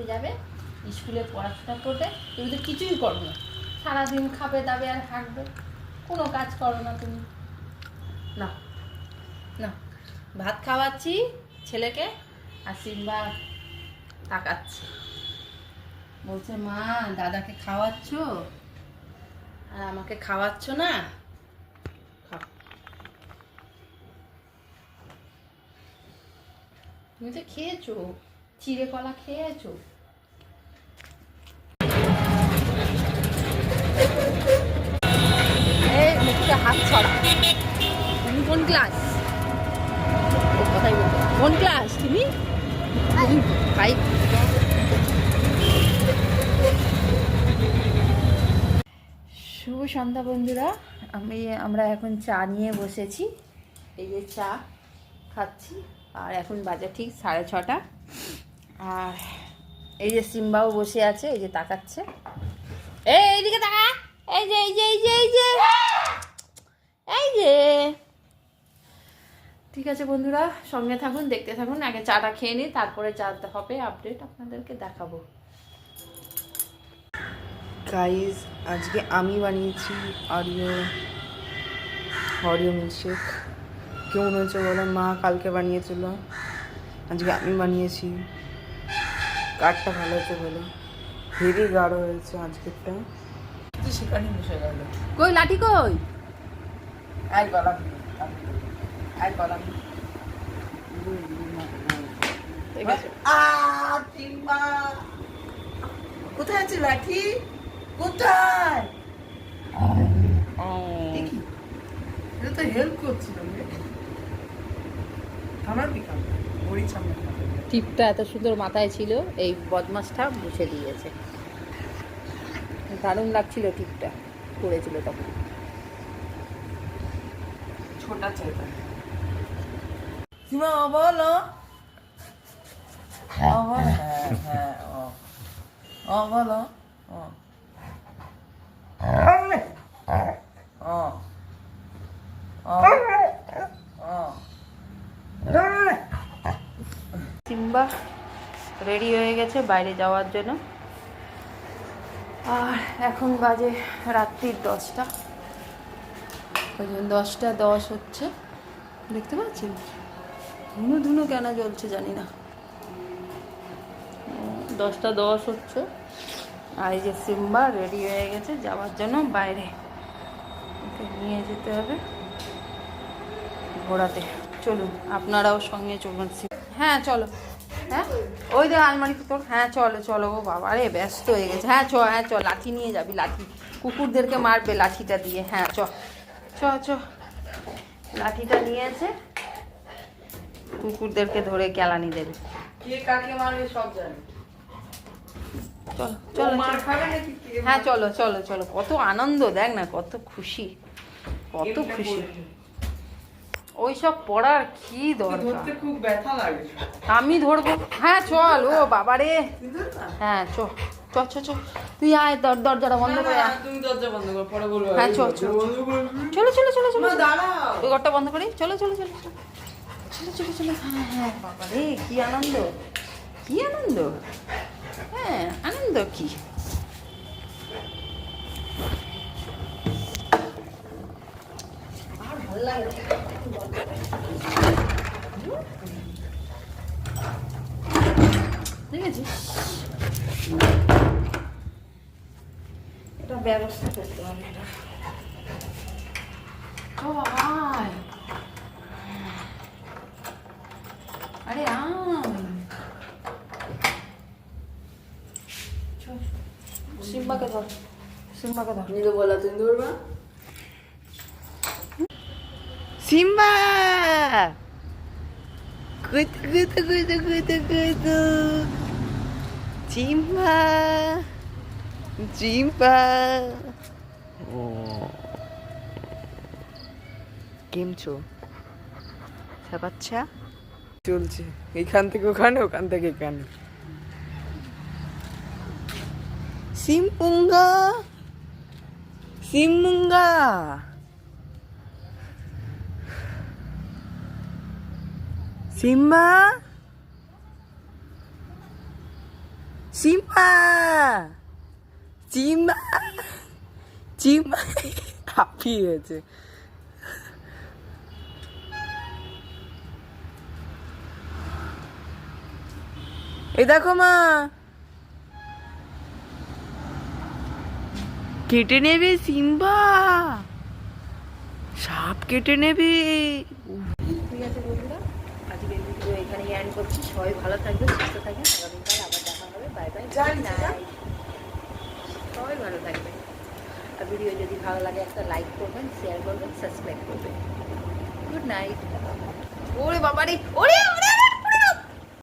পড়তে যাবে, স্কুলে পড়াশোনা করবে, তুমি তো কিছুই করো না সারাদিন খাবে দাবে আর হাঁটবে কোনো কাজ করো না তুমি। না না, ভাত খাওয়াচ্ছি ছেলেকে আর সিম্বা তাকাচ্ছে। বলছে, মা, দাদাকে খাওয়াচ্ছ? আর আমাকে খাওয়াচ্ছ না? তুমি তো খেয়েছো, চিড়ে কলা খেয়েছো? ক্লাস কোন ক্লাস তুমি? ফাইভ শুভ সন্ধ্যা বন্ধুরা। আমি, আমরা এখন চা নিয়ে বসেছি। এই যে চা খাচ্ছি, আর এখন বাজে ঠিক সাড়ে ছটা। আর এই যে সিম্বাও বসে আছে, এই যে তাকাচ্ছে। এই, এইদিকে তাকা এই যে এই যে এই যে এই যে এই যে ঠিক আছে বন্ধুরা সঙ্গে থাকুন দেখতে থাকুন আগে চাটা খেয়ে নিই তারপরে চা হবে আপডেট আপনাদেরকে দেখাবো। গাইজ আজকে আমি বানিয়েছি অরিও অরিও মিল্কশেক কেমন হয়েছে বলো? মা কালকে বানিয়েছিল। আজকে আমি বানিয়েছি। কাঠটা ভালো হয়েছে বলো? হেভি গাঢ় হয়েছে আজকেরটা। সেখানে বসে গেল কই লাঠি কই? আই গলাম আই গলাম ঠিক আছে কোথায় আছে লাঠি কোথায় এটা তো হেল্প করছিলাম আমার পিকাম বড়ি সামনে টিপটা এত সুন্দর মাথায় ছিল এই বদমাসটা মুছে দিয়েছে। দারুণ লাগছিল টিপটা পড়েছিল তখন। ছোটা বলো হ্যাঁ হ্যাঁ ও ও বলো ও সিম্বা রেডি হয়ে গেছে বাইরে যাওয়ার জন্য। আর এখন বাজে রাত্রির দশটা। ওই জন্য দশটা দশ হচ্ছে। দেখতে পাচ্ছেন? ধুনো ধুনো কেন জ্বলছে জানি না। দশটা দশ হচ্ছে। আর এই যে সিম্বা রেডি হয়ে গেছে যাওয়ার জন্য বাইরে। ওকে নিয়ে যেতে হবে ঘোরাতে চলুন আপনারাও সঙ্গে চলুন। হ্যাঁ চলো। হ্যাঁ? ওই দে আলমারি তোর। হ্যাঁ চলো চলো ও বাবা রে ব্যস্ত হয়ে গেছে। হ্যাঁ চ হ্যাঁ চ লাঠি নিয়ে যাবি লাঠি। কুকুরদেরকে মারবে লাঠিটা দিয়ে। হ্যাঁ চ। চ চ। লাঠিটা নিয়েছে। কুকুরদেরকে ধরে কেলানি দেবে কে কাকে মারবে সব জানে। চলো চলো মার চলো। খাবে নাকি কে হ্যাঁ চলো চলো চলো। কত আনন্দ দেখ না কত খুশি। কত খুশি। ওইসব পড়ার কি দরকার? খুব ব্যথা লাগে। আমি ধরবো? হ্যাঁ চল ও বাবারে? হ্যাঁ চ চ চ চ। তুই আয় দর- দরজাটা বন্ধ করে তুমি দরজা বন্ধ করো পরে বলব। হ্যাঁ, চল, দরজা চল, চলো চলো চলো। চলো দাঁড়াও। ওই ঘরটা বন্ধ করি? চলো চলো চলো চলো। চলো চলো চলো হ্যাঁ হ্যাঁ বাবা রে কি আনন্দ কি আনন্দ হ্যাঁ আনন্দ কি। দেখেছিস এটা ব্যবস্থা করতে হবে এটা ও আয় আরে আয় চল। সিম্বাকে ধর সিম্বাকে ধর তো বলা তুমি ধরবা সিম্বা কুতু কুতু কুতু কুতু কুতু চিম্বা চিম্বা কেম છો বাচ্চা চলছে এখান থেকে ওখানে ওখান থেকে এখানে সিম্পুঙ্গা সিম্মুঙ্গা সিম্বা সিম্বা চিম্বা চিম্বা হাঁপিয়ে গেছে এই দেখো মা। কেটে নেবে সিম্বা। সাপ কেটে নেবে। ঠিক আছে বন্ধুরা আজকে ভিডিও এখানে এন্ড করছি। সবাই ভালো থাকবে সুস্থ থাকবে। আগামীকাল আবার দেখা হবে। বাই বাই সবাই ভালো থাকবে। আর ভিডিও যদি ভালো লাগে একটা লাইক করবেন শেয়ার করবেন সাবস্ক্রাইব করবেন। গুড নাইট ওরে বাবারে ওরে